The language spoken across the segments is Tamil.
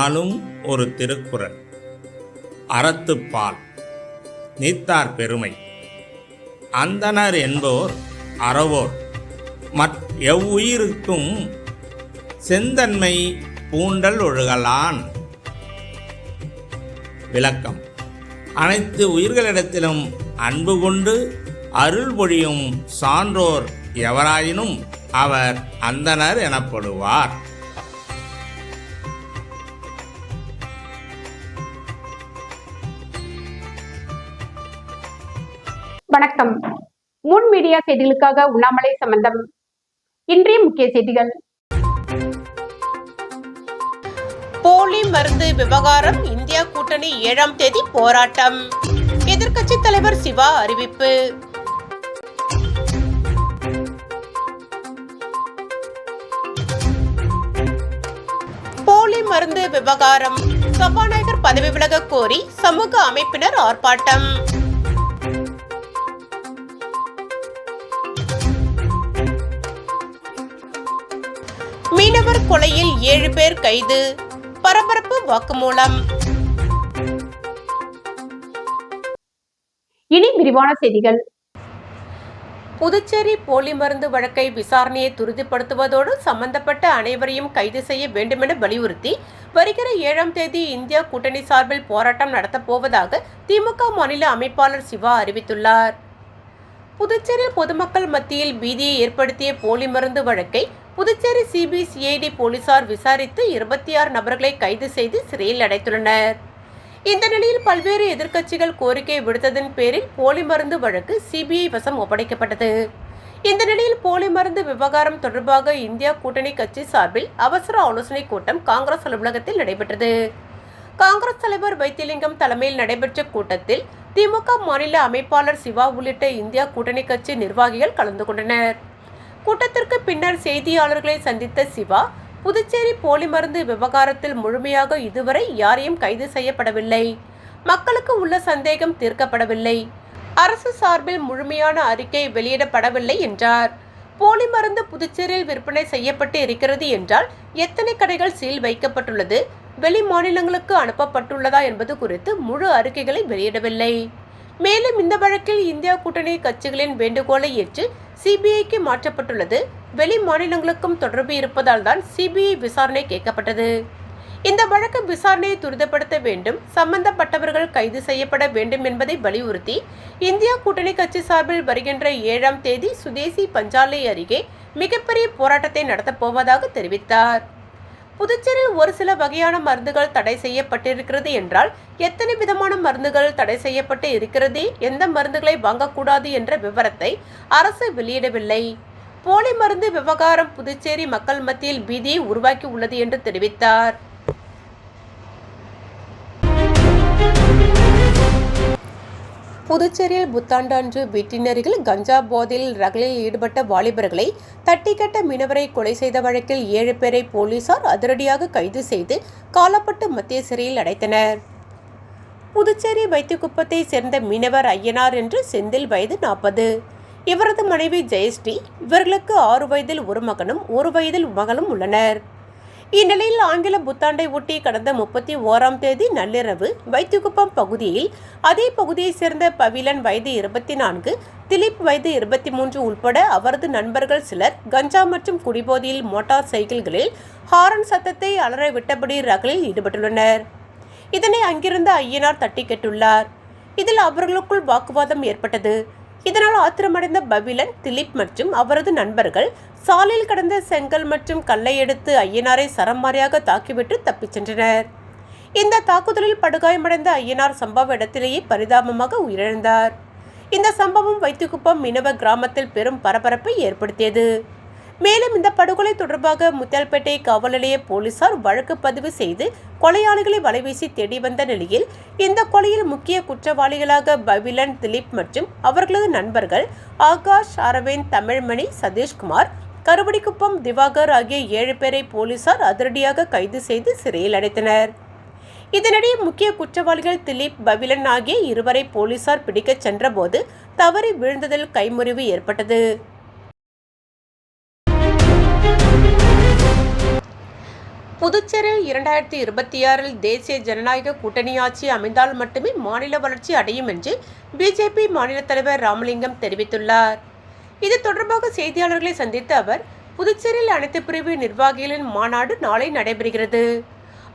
நாளும் ஒரு திருக்குறள். அறத்துப்பால் நீத்தார் பெருமை. அந்தணர் என்போர் அறவோர். மற் எவ்வுயிருக்கும் செந்தன்மை பூண்டல் ஒழுகலான். விளக்கம். அனைத்து உயிர்களிடத்திலும் அன்பு கொண்டு அருள் பொழியும் சான்றோர் எவராயினும் அவர் அந்தணர் எனப்படுவார். வணக்கம். முன் மீடியா செய்திகளுக்காக உண்ணாமலை சம்பந்தம். இன்றைய முக்கிய செய்திகள். போலி மருந்து விவகாரம் இந்தியா கூட்டணி ஏழாம் தேதி போராட்டம். எதிர்க்கட்சி தலைவர் சிவா அறிவிப்பு. போலி மருந்து விவகாரம். சபாநாயகர் பதவி விலக கோரி சமூக அமைப்பினர் ஆர்ப்பாட்டம். மீனவர் கொலையில் ஏழு பேர் கைது. பரபரப்பு வாக்குமூலம். இனி விரிவான செய்திகள். புதுச்சேரி போலி மருந்து வழக்கை விசாரணையை துரிதப்படுத்துவதோடு சம்பந்தப்பட்ட அனைவரையும் கைது செய்ய வேண்டுமென வலியுறுத்தி வருகிற ஏழாம் தேதி இந்தியா கூட்டணி சார்பில் போராட்டம் நடத்தப் போவதாக திமுக மாநில அமைப்பாளர் சிவா அறிவித்துள்ளார். புதுச்சேரியில் பொதுமக்கள் மத்தியில் பீதியை ஏற்படுத்திய போலி மருந்து வழக்கை புதுச்சேரி சிபிசிஐடி போலீசார் விசாரித்து இருபத்தி ஆறு நபர்களை கைது செய்து சிறையில் அடைத்துள்ளனர். இந்த நிலையில் பல்வேறு எதிர்க்கட்சிகள் கோரிக்கை விடுத்ததன் பேரில் போலி மருந்து வழக்கு சிபிஐ வசம் ஒப்படைக்கப்பட்டது. இந்த நிலையில் போலி மருந்து விவகாரம் தொடர்பாக இந்தியா கூட்டணி கட்சி சார்பில் அவசர ஆலோசனை கூட்டம் காங்கிரஸ் அலுவலகத்தில் நடைபெற்றது. காங்கிரஸ் தலைவர் வைத்திலிங்கம் தலைமையில் நடைபெற்ற கூட்டத்தில் திமுக மாநில அமைப்பாளர் சிவா உள்ளிட்ட இந்தியா கூட்டணி கட்சி நிர்வாகிகள் கலந்து கொண்டனர். கூட்டத்திற்கு பின்னர் செய்தியாளர்களை சந்தித்த சிவா புதுச்சேரி போலி மருந்து விவகாரத்தில் முழுமையாக இதுவரை யாரையும் கைது செய்யப்படவில்லை. மக்களுக்கு உள்ள சந்தேகம் தீர்க்கப்படவில்லை. அரசு சார்பில் முழுமையான அறிக்கை வெளியிடப்படவில்லை என்றார். போலி மருந்து புதுச்சேரியில் விற்பனை செய்யப்பட்டு இருக்கிறது என்றால் எத்தனை கடைகள் சீல் வைக்கப்பட்டுள்ளது வெளி மாநிலங்களுக்கு அனுப்பப்பட்டுள்ளதா என்பது குறித்து முழு அறிக்கைகளை வெளியிடவில்லை. மேலும் இந்த வழக்கில் இந்தியா கூட்டணி கட்சிகளின் வேண்டுகோளை ஏற்று சிபிஐக்கு மாற்றப்பட்டுள்ளது. வெளி மாநிலங்களுக்கும் தொடர்பு இருப்பதால் தான் சிபிஐ விசாரணை கேட்கப்பட்டது. இந்த வழக்கு விசாரணையை துரிதப்படுத்த வேண்டும். சம்பந்தப்பட்டவர்கள் கைது செய்யப்பட வேண்டும் என்பதை வலியுறுத்தி இந்தியா கூட்டணி கட்சி சார்பில் வருகின்ற ஏழாம் தேதி சுதேசி பஞ்சாலை அருகே மிகப்பெரிய போராட்டத்தை நடத்தப் போவதாக தெரிவித்தார். புதுச்சேரியில் ஒரு சில வகையான மருந்துகள் தடை செய்யப்பட்டிருக்கிறது என்றால் எத்தனை விதமான மருந்துகள் தடை செய்யப்பட்டு இருக்கிறது? எந்த மருந்துகளை வாங்கக்கூடாது என்ற விவரத்தை அரசு வெளியிடவில்லை. போலி மருந்து விவகாரம் புதுச்சேரி மக்கள் மத்தியில் பீதியை உருவாக்கி உள்ளது என்று தெரிவித்தார். புதுச்சேரியில் புத்தாண்டன்று வெட்டினரிகள் கஞ்சா போதையில் ரகளில் ஈடுபட்ட வாலிபர்களை தட்டிக்கட்ட மீனவரை கொலை செய்த வழக்கில் ஏழு பேரை போலீசார் அதிரடியாக கைது செய்து காலப்பட்டு மத்திய சிறையில் அடைத்தனர். புதுச்சேரி வைத்தியகுப்பத்தை சேர்ந்த மீனவர் ஐயனார் என்று செந்தில் வயது நாற்பது. இவரது மனைவி ஜெயஸ்ரீ இவர்களுக்கு ஆறு வயதில் ஒரு மகனும் ஒரு வயதில் மகளும் உள்ளனர். இந்நிலையில் ஆங்கில புத்தாண்டை ஒட்டி கடந்த முப்பத்தி ஓராம் தேதி நள்ளிரவு வைத்தியகுப்பம் பகுதியில் அதே பகுதியைச் சேர்ந்த பவிலன் வயது இருபத்தி நான்கு திலீப் வயது இருபத்தி மூன்று உள்பட அவரது நண்பர்கள் சிலர் கஞ்சா மற்றும் குடிபோதையில் மோட்டார் சைக்கிள்களில் ஹாரன் சத்தத்தை அலற விட்டபடி ரகளில் ஈடுபட்டுள்ளனர். இதனை அங்கிருந்த ஐயனார் தட்டி கேட்டுள்ளார். இதில் அவர்களுக்குள் வாக்குவாதம் ஏற்பட்டது. இதனால் ஆத்திரமடைந்த பவிலன் திலீப் மற்றும் அவரது நண்பர்கள் சாலையில் கடந்த செங்கல் மற்றும் கல்லை எடுத்து ஐயனாரை சரமாரியாக தாக்கிவிட்டு தப்பிச் சென்றனர். இந்த தாக்குதலில் படுகாயமடைந்த ஐயனார் சம்பவ இடத்திலேயே பரிதாபமாக உயிரிழந்தார். இந்த சம்பவம் வைத்துக்குப்பம் மீனவ கிராமத்தில் பெரும் பரபரப்பை ஏற்படுத்தியது. மேலும் இந்த படுகொலை தொடர்பாக முத்தியால்பேட்டை காவல் நிலைய போலீசார் வழக்கு பதிவு செய்து கொலையாளிகளை வலைவீசி தேடி வந்த நிலையில் இந்த கொலையில் முக்கிய குற்றவாளிகளாக பவிலன் திலீப் மற்றும் அவர்களது நண்பர்கள் ஆகாஷ் அரவிந்த் தமிழ்மணி சதீஷ்குமார் கருவடிக்குப்பம் திவாகர் ஆகிய ஏழு பேரை போலீசார் அதிரடியாக கைது செய்து சிறையில் அடைத்தனர். இதனிடையே முக்கிய குற்றவாளிகள் திலீப் பவிலன் ஆகிய இருவரை போலீசார் பிடிக்கச் சென்றபோது தவறி விழுந்ததில் கைமுறிவு ஏற்பட்டது. புதுச்சேரியில் இரண்டாயிரத்தி இருபத்தி ஆறில் தேசிய ஜனநாயக கூட்டணி ஆட்சி அமைந்தால் மட்டுமே மாநில வளர்ச்சி அடையும் என்று பிஜேபி மாநில தலைவர் ராமலிங்கம் தெரிவித்துள்ளார். இது தொடர்பாக செய்தியாளர்களை சந்தித்த அவர் புதுச்சேரியில் அனைத்து பிரிவு நிர்வாகிகளின் மாநாடு நாளை நடைபெறுகிறது.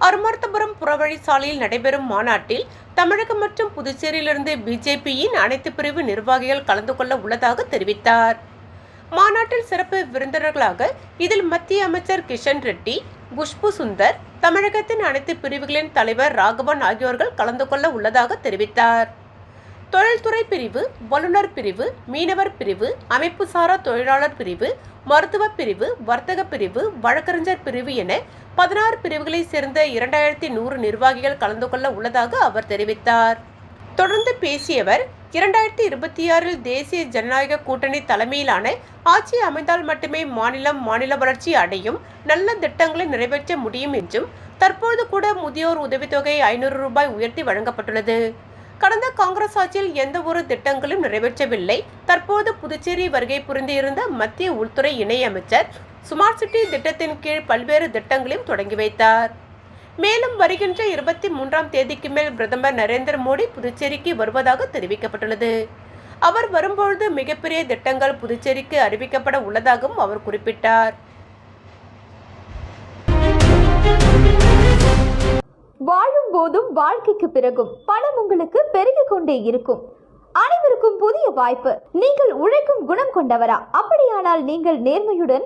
அருமார்த்தபுரம் புறவழி சாலையில் நடைபெறும் மாநாட்டில் தமிழகம் மற்றும் புதுச்சேரியிலிருந்து பிஜேபியின் அனைத்து பிரிவு நிர்வாகிகள் கலந்து கொள்ள உள்ளதாக தெரிவித்தார். மாநாட்டில் சிறப்பு விருந்தினர்களாக இதில் மத்திய அமைச்சர் கிஷன் ரெட்டி குஷ்பு சுந்தர் தமிழகத்தின் அனைத்து பிரிவுகளின் தலைவர் ராகவன் ஆகியோர்கள் கலந்து கொள்ள உள்ளதாக தெரிவித்தார். தொழில்துறை பிரிவு வல்லுநர் பிரிவு மீனவர் பிரிவு அமைப்புசாரா தொழிலாளர் பிரிவு மருத்துவ பிரிவு வர்த்தக பிரிவு வழக்கறிஞர் பிரிவு என பதினாறு பிரிவுகளைச் சேர்ந்த இரண்டாயிரத்தி நூறு நிர்வாகிகள் கலந்து கொள்ள உள்ளதாக அவர் தெரிவித்தார். தொடர்ந்து பேசியவர் இரண்டாயிரத்தி இருபத்தி ஆறில் தேசிய ஜனநாயக கூட்டணி தலைமையிலான ஆட்சி அமைந்தால் மட்டுமே மாநிலம் மாநில வளர்ச்சி அடையும். நல்ல திட்டங்களை நிறைவேற்ற முடியும் என்றும் தற்போது கூட முதியோர் உதவித்தொகை ஐநூறு ரூபாய் உயர்த்தி வழங்கப்பட்டுள்ளது. கடந்த காங்கிரஸ் ஆட்சியில் எந்த ஒரு திட்டங்களும் நிறைவேற்றவில்லை. தற்போது புதுச்சேரி வருகை புரிந்திருந்த மத்திய உள்துறை இணையமைச்சர் ஸ்மார்ட் சிட்டி திட்டத்தின் கீழ் பல்வேறு திட்டங்களையும் தொடங்கி வைத்தார். மேலும் வருகின்ற இருபத்தி மூன்றாம் தேதிக்கு மேல் பிரதமர் நரேந்திர மோடி புதுச்சேரிக்கு வருவதாக தெரிவிக்கப்பட்டுள்ளது. அவர் வரும்பொழுது மிகப்பெரிய திட்டங்கள் புதுச்சேரிக்கு அறிவிக்கப்பட உள்ளதாகவும் அவர் குறிப்பிட்டார். வாழும் போதும் வாழ்க்கைக்கு பிறகும் பணம் உங்களுக்கு பெருகிக் கொண்டே இருக்கும். அனைவருக்கும் புதிய வாய்ப்பு. நீங்கள் உழைக்கும் குணம் கொண்டவரா? அப்படியானால் நீங்கள் நேர்மையுடன்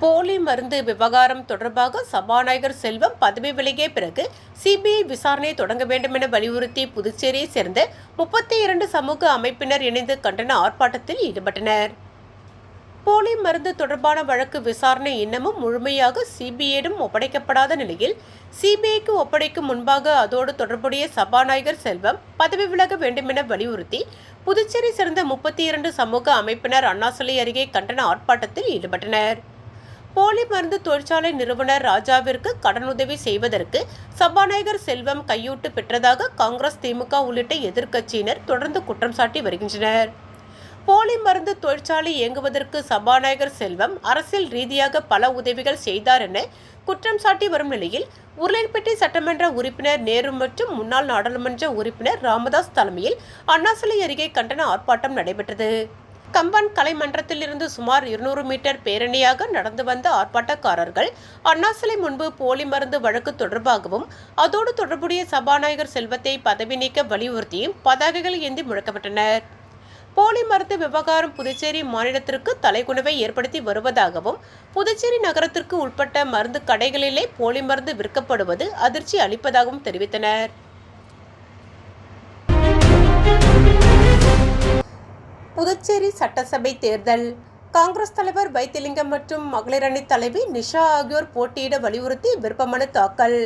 போலி மருந்து விவகாரம் தொடர்பாக சபாநாயகர் செல்வம் பதவி விலகிய பிறகு சிபிஐ விசாரணை தொடங்க வேண்டும் என வலியுறுத்தி புதுச்சேரியை சேர்ந்த முப்பத்தி இரண்டு சமூக அமைப்பினர் இணைந்து கண்டன ஆர்ப்பாட்டத்தில் ஈடுபட்டனர். போலி மருந்து தொடர்பான வழக்கு விசாரணை இன்னமும் முழுமையாக சிபிஐயிடம் ஒப்படைக்கப்படாத நிலையில் சிபிஐக்கு ஒப்படைக்கும் முன்பாக அதோடு தொடர்புடைய சபாநாயகர் செல்வம் பதவி விலக வேண்டும் என வலியுறுத்தி புதுச்சேரி சேர்ந்த முப்பத்தி இரண்டு சமூக அமைப்பினர் அண்ணாசிலை அருகே கண்டன ஆர்ப்பாட்டத்தில் ஈடுபட்டனர். போலி மருந்து தொழிற்சாலை நிறுவனர் ராஜாவிற்கு கடனுதவி செய்வதற்கு சபாநாயகர் செல்வம் கையூட்டு பெற்றதாக காங்கிரஸ் திமுக உள்ளிட்ட எதிர்க்கட்சியினர் தொடர்ந்து குற்றம் சாட்டி வருகின்றனர். போலி மருந்து தொழிற்சாலை இயங்குவதற்கு சபாநாயகர் செல்வம் அரசியல் ரீதியாக பல உதவிகள் செய்தார் என குற்றம் சாட்டி வரும் நிலையில் உருளைப்பட்டி சட்டமன்ற உறுப்பினர் நேரு மற்றும் முன்னாள் நாடாளுமன்ற உறுப்பினர் ராமதாஸ் தலைமையில் அண்ணாசிலை அருகே கண்டன ஆர்ப்பாட்டம் நடைபெற்றது. கம்பன் கலைமன்றத்திலிருந்து சுமார் இருநூறு மீட்டர் பேரணியாக நடந்து வந்த ஆர்ப்பாட்டக்காரர்கள் அண்ணாசிலை முன்பு போலி மருந்து வழக்கு தொடர்பாகவும் அதோடு தொடர்புடைய சபாநாயகர் செல்வத்தை பதவி நீக்க வலியுறுத்தியும் பதாகைகள் ஏந்தி முழக்கப்பட்டனர். போலி மருந்து விவகாரம் புதுச்சேரி மாநிலத்திற்கு தலைக்குணவை ஏற்படுத்தி வருவதாகவும் புதுச்சேரி நகரத்திற்கு உட்பட்ட மருந்து கடைகளிலே போலி மருந்து விற்கப்படுவது அதிர்ச்சி அளிப்பதாகவும் தெரிவித்தனர். புதுச்சேரி சட்டசபை தேர்தல். காங்கிரஸ் தலைவர் வைத்திலிங்கம் மற்றும் மகளிர் அணி தலைவி நிஷா ஆகியோர் போட்டியிட வலியுறுத்தி விருப்பமனு தாக்கல்.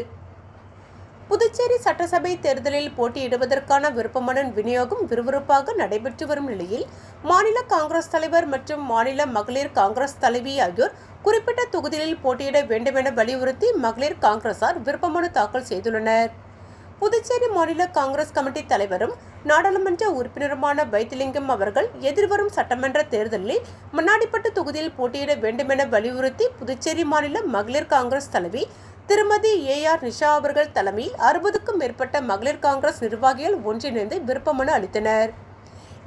புதுச்சேரி சட்டசபை தேர்தலில் போட்டியிடுவதற்கான விருப்பமனு விநியோகம் விறுவிறுப்பாக நடைபெற்று வரும் நிலையில் மாநில காங்கிரஸ் தலைவர் மற்றும் மாநில மகளிர் காங்கிரஸ் தலைவி ஆகியோர் குறிப்பிட்ட தொகுதிகளில் போட்டியிட வேண்டுமென வலியுறுத்தி மகளிர் காங்கிரசார் விருப்பமனு தாக்கல் செய்துள்ளனர். புதுச்சேரி மாநில காங்கிரஸ் கமிட்டி தலைவரும் நாடாளுமன்ற உறுப்பினருமான வைத்திலிங்கம் அவர்கள் எதிர்வரும் சட்டமன்ற தேர்தலில் மண்ணாடிப்பட்டு தொகுதியில் போட்டியிட வேண்டுமென வலியுறுத்தி புதுச்சேரி மாநில மகளிர் காங்கிரஸ் தலைவி திருமதி ஏ ஆர் நிஷா அவர்கள் தலைமையில் அறுபதுக்கும் மேற்பட்ட மகளிர் காங்கிரஸ் நிர்வாகிகள் ஒன்றிணைந்து விருப்பமனு அளித்தனர்.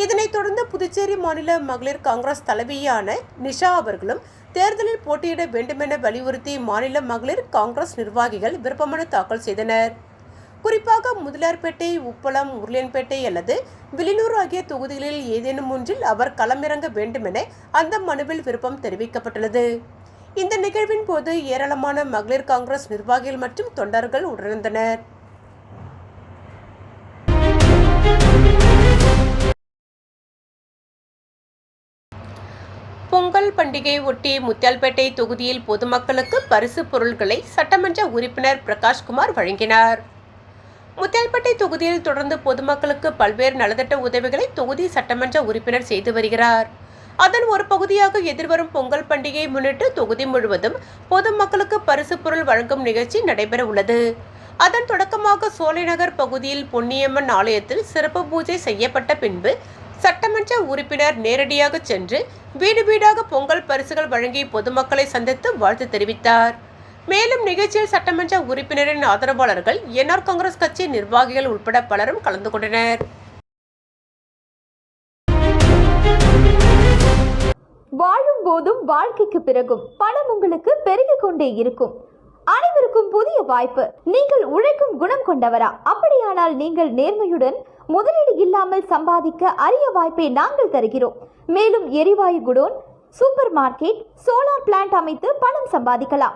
இதனைத் தொடர்ந்து புதுச்சேரி மாநில மகளிர் காங்கிரஸ் தலைவியான நிஷா அவர்களும் தேர்தலில் போட்டியிட வேண்டுமென வலியுறுத்தி மாநில மகளிர் காங்கிரஸ் நிர்வாகிகள் விருப்பமனு தாக்கல் செய்தனர். குறிப்பாக முதலியார்பேட்டை உப்பளம் உருளியன்பேட்டை அல்லது வில்லியனூர் ஆகிய தொகுதிகளில் ஏதேனும் ஒன்றில் அவர் களமிறங்க வேண்டுமென அந்த மனுவில் விருப்பம் தெரிவிக்கப்பட்டுள்ளது. இந்த நிகழ்வின் போது ஏராளமான மகளிர் காங்கிரஸ் நிர்வாகிகள் மற்றும் தொண்டர்கள் உடனிருந்தனர். பொங்கல் பண்டிகை ஒட்டி முத்தியால்பேட்டை தொகுதியில் பொதுமக்களுக்கு பரிசு பொருட்களை சட்டமன்ற உறுப்பினர் பிரகாஷ்குமார் வழங்கினார். முத்தியால்பேட்டை தொகுதியில் தொடர்ந்து பொதுமக்களுக்கு பல்வேறு நலத்திட்ட உதவிகளை தொகுதி சட்டமன்ற உறுப்பினர் செய்து வருகிறார். அதன் ஒரு பகுதியாக எதிர்வரும் பொங்கல் பண்டிகையை முன்னிட்டு தொகுதி முழுவதும் பொதுமக்களுக்கு பரிசு பொருள் வழங்கும் நிகழ்ச்சி நடைபெற உள்ளது. அதன் தொடக்கமாக சோலைநகர் பகுதியில் பொன்னியம்மன் ஆலயத்தில் சிறப்பு பூஜை செய்யப்பட்ட பின்பு சட்டமன்ற உறுப்பினர் நேரடியாக சென்று வீடு வீடாக பொங்கல் பரிசுகள் வழங்கி பொதுமக்களை சந்தித்து வாழ்த்து தெரிவித்தார். மேலும் நிகழ்ச்சியில் சட்டமன்ற உறுப்பினரின் ஆதரவாளர்கள் என்ஆர் காங்கிரஸ் கட்சி நிர்வாகிகள் உட்பட பலரும் கலந்து கொண்டனர். வாழும் போதும் வாழ்க்கைக்கு பிறகும் பணம் உங்களுக்கு பெருகிக் கொண்டே இருக்கும். அனைவருக்கும் புதிய வாய்ப்பு. நீங்கள் உழைக்கும் குணம் கொண்டவரா? அப்படியானால் நீங்கள் நேர்மையுடன் முதலீடு இல்லாமல் சம்பாதிக்க அரிய வாய்ப்பை நாங்கள் தருகிறோம். மேலும் எரிவாயு godown super market solar plant அமைத்து பணம் சம்பாதிக்கலாம்.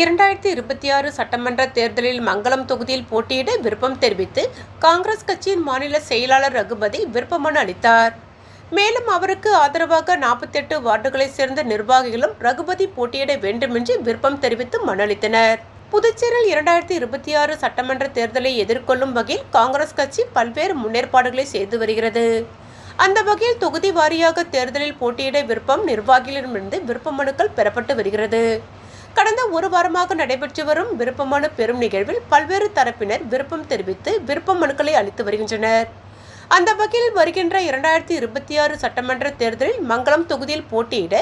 இரண்டாயிரத்தி இருபத்தி ஆறு சட்டமன்ற தேர்தலில் மங்களம் தொகுதியில் போட்டியிட விருப்பம் தெரிவித்து காங்கிரஸ் கட்சியின் மாநில செயலாளர் ரகுபதி விருப்பமனு அளித்தார். மேலும் அவருக்கு ஆதரவாக நாற்பத்தெட்டு வார்டுகளைச் சேர்ந்த நிர்வாகிகளும் ரகுபதி போட்டியிட வேண்டுமென்று விருப்பம் தெரிவித்து மனு அளித்தனர். புதுச்சேரியில் இரண்டாயிரத்தி இருபத்தி ஆறு சட்டமன்ற தேர்தலை எதிர்கொள்ளும் வகையில் காங்கிரஸ் கட்சி பல்வேறு முன்னேற்பாடுகளை செய்து வருகிறது. அந்த வகையில் தொகுதி வாரியாக தேர்தலில் போட்டியிட விருப்பம் நிர்வாகிகளிடமிருந்து விருப்ப மனுக்கள் பெறப்பட்டு வருகிறது. கடந்த ஒரு வாரமாக நடைபெற்று வரும் விருப்ப மனு பெறும் நிகழ்வில் பல்வேறு தரப்பினர் விருப்பம் தெரிவித்து விருப்ப மனுக்களை அளித்து வருகின்றனர். அந்த வகையில் வருகின்ற இரண்டாயிரத்தி இருபத்தி ஆறு சட்டமன்ற தேர்தலில் மங்களம் தொகுதியில் போட்டியிட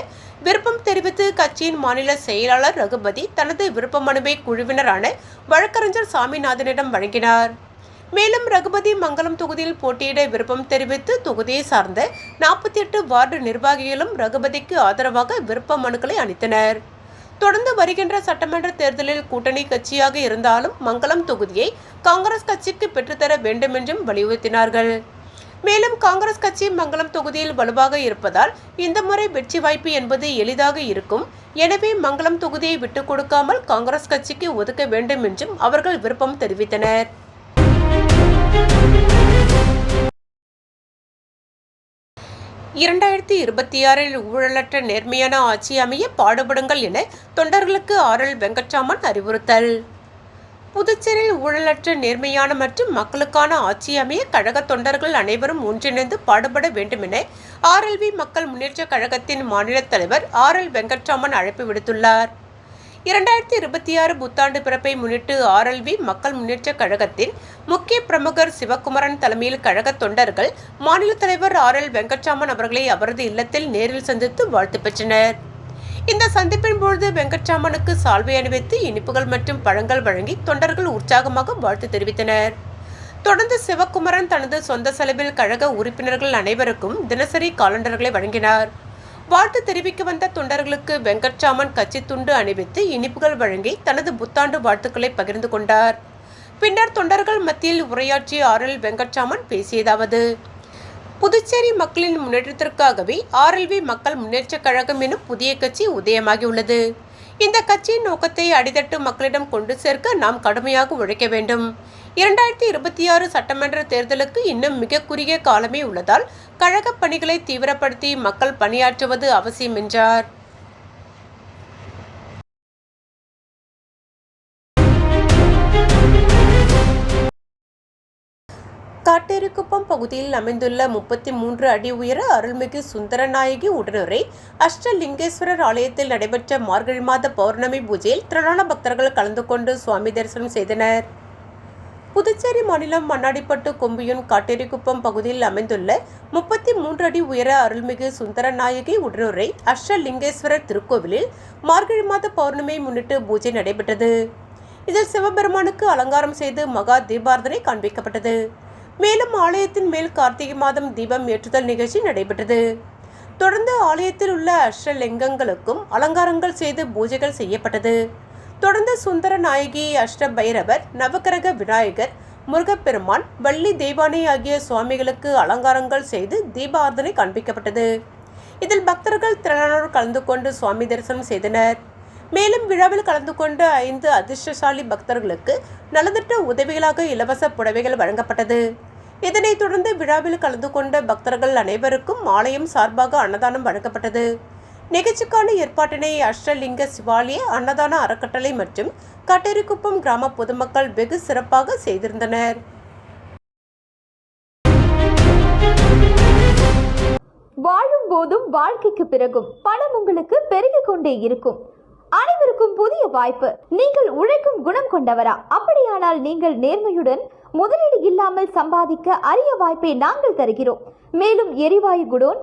விருப்பம் தெரிவித்து கட்சியின் மாநில செயலாளர் ரகுபதி தனது விருப்ப மனுவை குழுவினரான வழக்கறிஞர் சாமிநாதனிடம் வழங்கினார். மேலும் ரகுபதி மங்கலம் தொகுதியில் போட்டியிட விருப்பம் தெரிவித்து தொகுதியை சார்ந்த நாற்பத்தி எட்டு வார்டு நிர்வாகிகளும் ரகுபதிக்கு ஆதரவாக விருப்ப மனுக்களை அளித்தனர். தொடர்ந்து வருகின்ற சட்டமன்ற தேர்தலில் கூட்டணி கட்சியாக இருந்தாலும் மங்களம் தொகுதியை காங்கிரஸ் கட்சிக்கு பெற்றுத்தர வேண்டும் என்றும் வலியுறுத்தினார்கள். மேலும் காங்கிரஸ் கட்சி மங்களம் தொகுதியில் வலுவாக இருப்பதால் இந்த முறை வெற்றி வாய்ப்பு என்பது எளிதாக இருக்கும். எனவே மங்களம் தொகுதியை விட்டுக் கொடுக்காமல் காங்கிரஸ் கட்சிக்கு ஒதுக்க வேண்டும் என்றும் அவர்கள் விருப்பம் தெரிவித்தனர். இரண்டாயிரத்தி இருபத்தி ஆறில் ஊழலற்ற நேர்மையான ஆட்சி அமைய பாடுபடுங்கள் என தொண்டர்களுக்கு ஆர்எல் வெங்கட்ராமன் அறிவுறுத்தல். புதுச்சேரியில் ஊழலற்ற நேர்மையான மற்றும் மக்களுக்கான ஆட்சி அமைய கழக தொண்டர்கள் அனைவரும் ஒன்றிணைந்து பாடுபட வேண்டும் என ஆர்எல்வி மக்கள் முன்னேற்ற கழகத்தின் மாநில தலைவர் ஆர் எல் வெங்கட்ராமன் அழைப்பு விடுத்துள்ளார். இரண்டாயிரத்தி இருபத்தி ஆறு புத்தாண்டு பிறப்பை முன்னிட்டு ஆர்எல்வி மக்கள் முன்னேற்ற கழகத்தின் முக்கிய பிரமுகர் சிவகுமரன் தலைமையில் கழக தொண்டர்கள் மாநில தலைவர் ஆர் எல் வெங்கட்ராமன் அவர்களை அவரது இல்லத்தில் நேரில் சந்தித்து வாழ்த்து பெற்றனர். இந்த சந்திப்பின் பொழுது வெங்கட்ராமனுக்கு சால்வை அணிவித்து இனிப்புகள் மற்றும் பழங்கள் வழங்கி தொண்டர்கள் உற்சாகமாக வாழ்த்து தெரிவித்தனர். தொடர்ந்து சிவகுமரன் தனது சொந்த செலவில் கழக உறுப்பினர்கள் அனைவருக்கும் தினசரி காலண்டர்களை வழங்கினார். வாழ்த்து தெரிவிக்க வந்த தொண்டர்களுக்கு வெங்கட்சாமன் கட்சி துண்டு அணிவித்து இனிப்புகள் வழங்கி தனது புத்தாண்டு வாழ்த்துக்களை பகிர்ந்து கொண்டார். பின்னர் தொண்டர்கள் மத்தியில் உரையாற்றிய ஆர் எல் பேசியதாவது புதுச்சேரி மக்களின் முன்னேற்றத்திற்காகவே ஆர்எல்வி மக்கள் முன்னேற்றக் கழகம் எனும் புதிய கட்சி உதயமாகியுள்ளது. இந்த கட்சியின் நோக்கத்தை அடித்தட்டு மக்களிடம் கொண்டு சேர்க்க நாம் கடுமையாக உழைக்க வேண்டும். இரண்டாயிரத்தி இருபத்தி ஆறு சட்டமன்ற தேர்தலுக்கு இன்னும் மிக குறுகிய காலமே உள்ளதால் கழகப் பணிகளை தீவிரப்படுத்தி மக்கள் பணியாற்றுவது அவசியம் என்றார். காட்டேரிக்குப்பம் பகுதியில் அமைந்துள்ள முப்பத்தி மூன்று அடி உயர அருள்மிகு சுந்தரநாயகி உடனுரை அஷ்டலிங்கேஸ்வரர் ஆலயத்தில் நடைபெற்ற மார்கழி மாத பௌர்ணமி பூஜையில் திரளான பக்தர்கள் கலந்து கொண்டு சுவாமி தரிசனம் செய்தனர். புதுச்சேரி மாநிலம் மண்ணாடிப்பட்டு கொம்பியூன் காட்டேரிக்குப்பம் பகுதியில் அமைந்துள்ள முப்பத்தி மூன்று அடி உயர அருள்மிகு சுந்தரநாயகி உடனுரை அஷ்டலிங்கேஸ்வரர் திருக்கோவிலில் மார்கழி மாத பௌர்ணமியை முன்னிட்டு பூஜை நடைபெற்றது. இதில் சிவபெருமானுக்கு அலங்காரம் செய்து மகா தீபார்த்தனை காண்பிக்கப்பட்டது. மேலும் ஆலயத்தின் மேல் கார்த்திகை மாதம் தீபம் ஏற்றுதல் நிகழ்ச்சி நடைபெற்றது. தொடர்ந்து ஆலயத்தில் உள்ள அஷ்டலிங்கங்களுக்கும் அலங்காரங்கள் செய்து பூஜைகள் செய்யப்பட்டது. தொடர்ந்து சுந்தர நாயகி அஷ்டபைரவர் நவக்கிரக விநாயகர் முருகப்பெருமான் வள்ளி தெய்வானை ஆகிய சுவாமிகளுக்கு அலங்காரங்கள் செய்து தீபார்த்தனை காண்பிக்கப்பட்டது. இதில் பக்தர்கள் திரளானோர் கலந்து கொண்டு சுவாமி தரிசனம் செய்தனர். மேலும் விழாவில் கலந்து கொண்ட ஐந்து அதிர்ஷ்டசாலி பக்தர்களுக்கு நலத்திட்ட உதவிகளாக இலவச புடவைகள் வழங்கப்பட்டது. இதனைத் தொடர்ந்து விழாவில் கலந்து கொண்ட பக்தர்கள் அனைவருக்கும் ஆலயம் சார்பாக அன்னதானம் வழங்கப்பட்டது. நிகழ்ச்சிக்கான ஏற்பாட்டினை அஷ்டலிங்க சிவாலய அன்னதான அறக்கட்டளை மற்றும் கட்டேரிக்குப்பம் கிராம பொதுமக்கள் வெகு சிறப்பாக செய்திருந்தனர். வாழும் போதும் வாழ்க்கைக்கு பிறகும் பணம் உங்களுக்கு பெருகிக் கொண்டே இருக்கும். அனைவருக்கும் புதிய வாய்ப்பு. நீங்கள் உழைக்கும் குணம் கொண்டவரா? அப்படியானால் நீங்கள் நேர்மையுடன் முதலீடு இல்லாமல் சம்பாதிக்க அரிய வாய்ப்பை நாங்கள் தருகிறோம். மேலும் எரிவாயு godown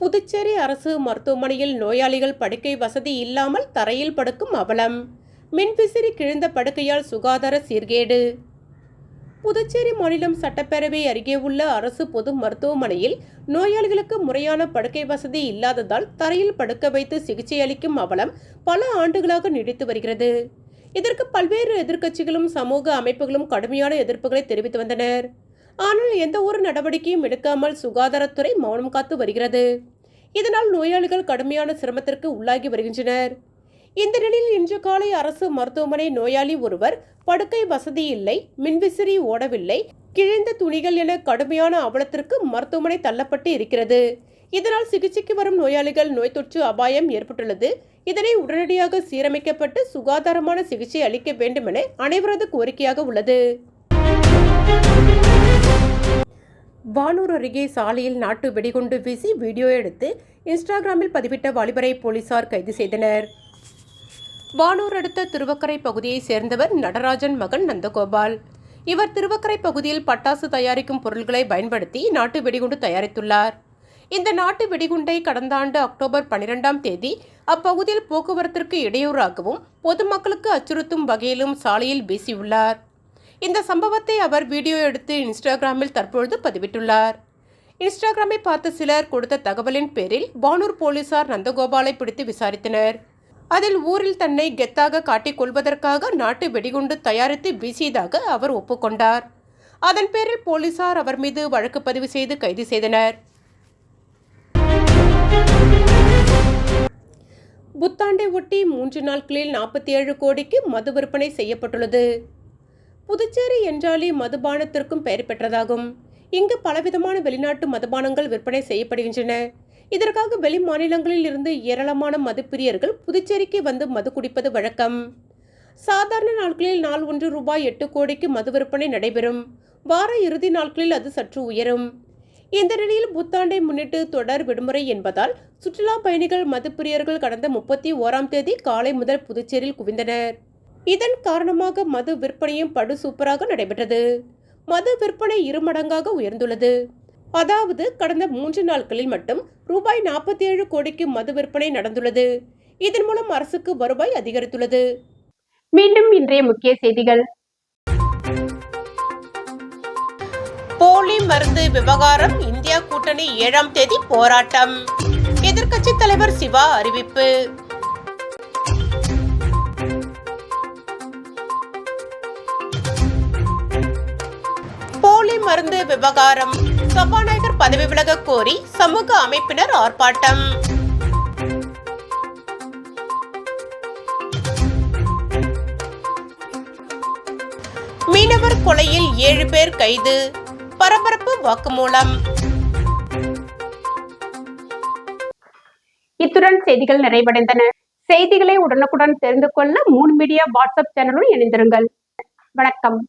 புதுச்சேரி அரசு மருத்துவமனையில் நோயாளிகள் படுக்கை வசதி இல்லாமல் தரையில் படுக்கும் அவலம். மின்விசிறி கிழிந்த படுக்கையால் சுகாதார சீர்கேடு. புதுச்சேரி மாநிலம் சட்டப்பேரவை அருகே உள்ள அரசு பொது மருத்துவமனையில் நோயாளிகளுக்கு முறையான படுக்கை வசதி இல்லாததால் தரையில் படுக்க வைத்து சிகிச்சை அளிக்கும் அவலம் பல ஆண்டுகளாக நீடித்து வருகிறது. இதற்கு பல்வேறு எதிர்க்கட்சிகளும் சமூக அமைப்புகளும் கடுமையான எதிர்ப்புகளை தெரிவித்து வந்தனர். ஆனால் எந்த ஒரு நடவடிக்கையும் எடுக்காமல் சுகாதாரத்துறை மௌனம் காத்து வருகிறது. இதனால் நோயாளிகள் கடுமையான சிரமத்திற்கு உள்ளாகி வருகின்றனர். இந்த நிலையில் இன்று காலை அரசு மருத்துவமனை நோயாளி ஒருவர் படுக்கை வசதி இல்லை மின்விசிறி ஓடவில்லை கிழிந்த துணிகள் என கடுமையான அவலத்திற்கு மருத்துவமனை தள்ளப்பட்டு இருக்கிறது. இதனால் சிகிச்சைக்கு வரும் நோயாளிகள் நோய் தொற்று அபாயம் ஏற்பட்டுள்ளது. இதனை உடனடியாக சீரமைக்கப்பட்டு சுகாதாரமான சிகிச்சை அளிக்க வேண்டும் என அனைவரது கோரிக்கையாக உள்ளது. வானூர் அருகே சாலையில் நாட்டு வெடிகுண்டு வீசி வீடியோ எடுத்து இன்ஸ்டாகிராமில் பதிவிட்ட வாலிபரை போலீசார் கைது செய்தனர். வானூர் அடுத்த திருவக்கரை பகுதியைச் சேர்ந்தவர் நடராஜன் மகன் நந்தகோபால். இவர் திருவக்கரை பகுதியில் பட்டாசு தயாரிக்கும் பொருட்களை பயன்படுத்தி நாட்டு வெடிகுண்டு தயாரித்துள்ளார். இந்த நாட்டு வெடிகுண்டை கடந்த ஆண்டு அக்டோபர் பனிரெண்டாம் தேதி அப்பகுதியில் போக்குவரத்திற்கு இடையூறாகவும் பொதுமக்களுக்கு அச்சுறுத்தும் வகையிலும் சாலையில் வீசியுள்ளார். இந்த சம்பவத்தை அவர் வீடியோ எடுத்து இன்ஸ்டாகிராமில் தற்பொழுது பதிவிட்டுள்ளார். இன்ஸ்டாகிராமை பார்த்த சிலர் கொடுத்த தகவலின் பேரில் பானூர் போலீசார் நந்தகோபாலை பிடித்து விசாரித்தனர். அதில் ஊரில் தன்னை கெத்தாக காட்டிக் கொள்வதற்காக நாட்டு வெடிகுண்டு தயாரித்து வீசியதாக அவர் ஒப்புக்கொண்டார். அதன் பேரில் போலீசார் அவர் மீது வழக்கு பதிவு செய்து கைது செய்தனர். புத்தாண்டை ஒட்டி மூன்று நாட்களில் நாற்பத்தி ஏழு கோடிக்கு மது விற்பனை செய்யப்பட்டுள்ளது. புதுச்சேரி என்றாலே மதுபானத்திற்கும் பெயர் பெற்றதாகும். இங்கு பலவிதமான வெளிநாட்டு மதுபானங்கள் விற்பனை செய்யப்படுகின்றன. இதற்காக வெளி மாநிலங்களில் இருந்து ஏராளமான மதுப்பிரியர்கள் புதுச்சேரிக்கு வந்து மது குடிப்பது வழக்கம். சாதாரண நாட்களில் நாள் ஒன்று ரூபாய் எட்டு கோடிக்கு மது விற்பனை நடைபெறும். வார இறுதி நாட்களில் அது சற்று உயரும். இந்த நிலையில் புத்தாண்டை முன்னிட்டு தொடர் விடுமுறை என்பதால் சுற்றுலா பயணிகள் மதுப்பிரியர்கள் கடந்த முப்பத்தி ஓராம் தேதி காலை முதல் புதுச்சேரியில் குவிந்தனர். இதன் காரணமாக மது விற்பனையும் படு சூப்பராக நடைபெற்றது. மது விற்பனை இருமடங்காக உயர்ந்துள்ளது. அதாவது கடந்த மூன்று நாட்களில் மட்டும் ரூபாய் நாற்பத்தி ஏழு கோடிக்கு மது விற்பனை நடந்துள்ளது. இதன் மூலம் அரசுக்கு வருவாய் அதிகரித்துள்ளது. மீண்டும் இன்றைய முக்கிய செய்திகள். போலி மருந்து விவகாரம் இந்தியா கூட்டணி ஏழாம் தேதி போராட்டம். எதிர்க்கட்சி தலைவர் சிவா அறிவிப்பு. மருந்து விவகாரம். சபாநாயகர் பதவி விலக கோரி சமூக அமைப்பினர் ஆர்ப்பாட்டம். மீனவர் கொலையில் ஏழு பேர் கைது. பரபரப்பு வாக்குமூலம். இத்துடன் செய்திகள் நிறைவடைந்தன. செய்திகளை உடனுக்குடன் தெரிந்து கொள்ள மூன் மீடியா வாட்ஸ்அப் சேனலுடன் இணைந்திருங்கள். வணக்கம்.